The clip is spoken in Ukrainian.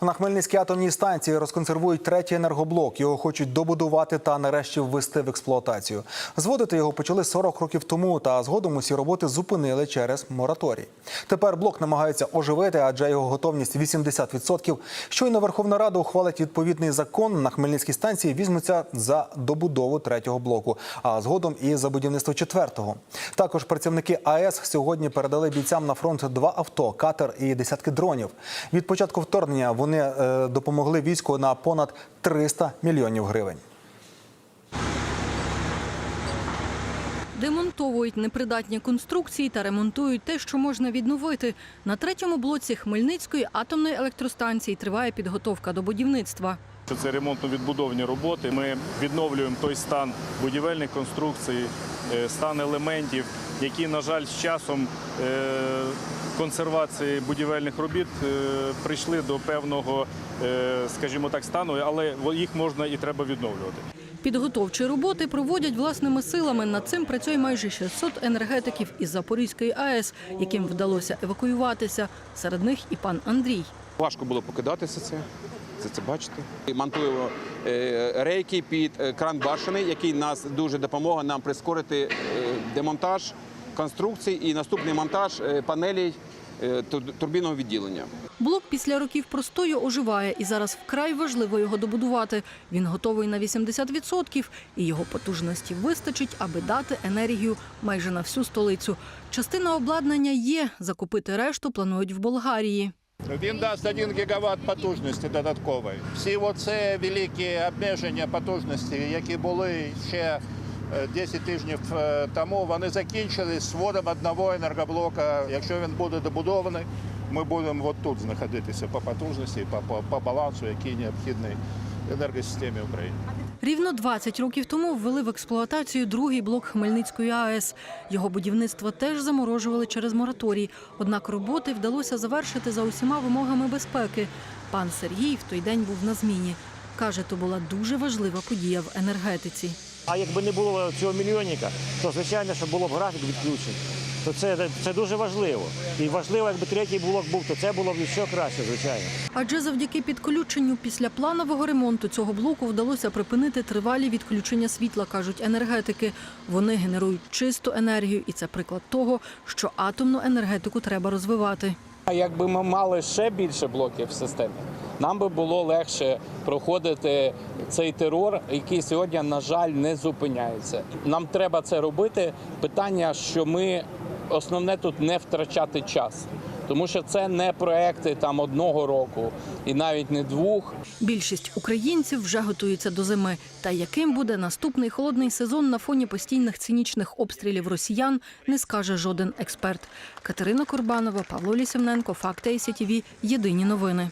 На Хмельницькій атомній станції розконсервують третій енергоблок. Його хочуть добудувати та нарешті ввести в експлуатацію. Зводити його почали 40 років тому, та згодом усі роботи зупинили через мораторій. Тепер блок намагаються оживити, адже його готовність 80%. Щойно Верховна Рада ухвалить відповідний закон. На Хмельницькій станції візьмуться за добудову третього блоку, а згодом і за будівництво четвертого. Також працівники АЕС сьогодні передали бійцям на фронт два авто, катер і десятки дронів. Від початку вторгнення вони е, допомогли війську на понад 300 мільйонів гривень. Демонтовують непридатні конструкції та ремонтують те, що можна відновити. На третьому блоці Хмельницької атомної електростанції триває підготовка до будівництва. Це ремонтно-відбудовні роботи. Ми відновлюємо той стан будівельних конструкцій, е, стан елементів, які, на жаль, з часом е, консервації будівельних робіт е, прийшли до певного, е, скажімо так, стану, але їх можна і треба відновлювати. Підготовчі роботи проводять власними силами. Над цим працює майже 600 енергетиків із Запорізької АЕС, яким вдалося евакуюватися. Серед них і пан Андрій. Важко було покидатися це. Це, це бачите. І е, рейки під е, кран башени, який нас дуже допоможе нам прискорити е, демонтаж конструкцій і наступний монтаж е, панелей е, турбінного відділення. Блок після років простою оживає, і зараз вкрай важливо його добудувати. Він готовий на 80%, і його потужності вистачить, аби дати енергію майже на всю столицю. Частина обладнання є. Закупити решту планують в Болгарії. Він дасть 1 гігават потужності додаткової. Всі оце великі обмеження потужності, які були ще е, 10 тижнів е, тому, вони закінчились сводом одного енергоблока. Якщо він буде добудований, ми будемо от тут знаходитися по потужності, по, по, по балансу, який необхідний енергосистемі України. Рівно 20 років тому ввели в експлуатацію другий блок Хмельницької АЕС. Його будівництво теж заморожували через мораторій. Однак роботи вдалося завершити за усіма вимогами безпеки. Пан Сергій в той день був на зміні. Каже, то була дуже важлива подія в енергетиці. А якби не було цього мільйонника, то звичайно, що було б графік відключень. То це, це дуже важливо. І важливо, якби третій блок був, то це було б ще краще, звичайно. Адже завдяки підключенню після планового ремонту цього блоку вдалося припинити тривалі відключення світла, кажуть енергетики. Вони генерують чисту енергію, і це приклад того, що атомну енергетику треба розвивати. А якби ми мали ще більше блоків в системі, нам би було легше проходити цей терор, який сьогодні, на жаль, не зупиняється. Нам треба це робити. Питання, що ми основне тут не втрачати час, тому що це не проекти там одного року і навіть не двох. Більшість українців вже готуються до зими. Та яким буде наступний холодний сезон на фоні постійних цинічних обстрілів росіян, не скаже жоден експерт. Катерина Корбанова, Павло Лісівненко, Факти СІТВ. Єдині новини.